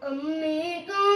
阿弥陀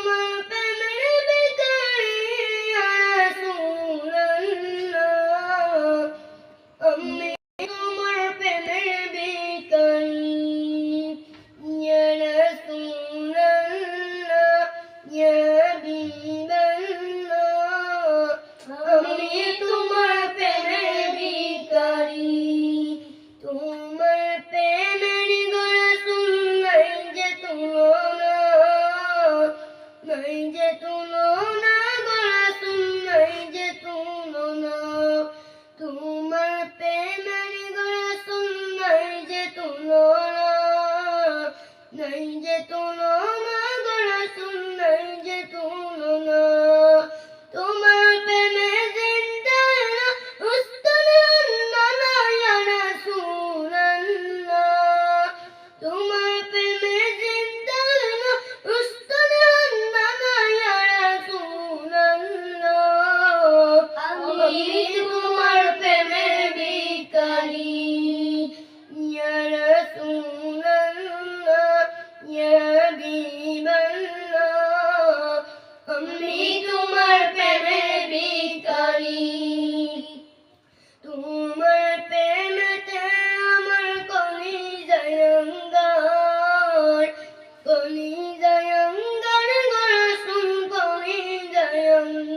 जयं गणगणसुन्दरी जयम्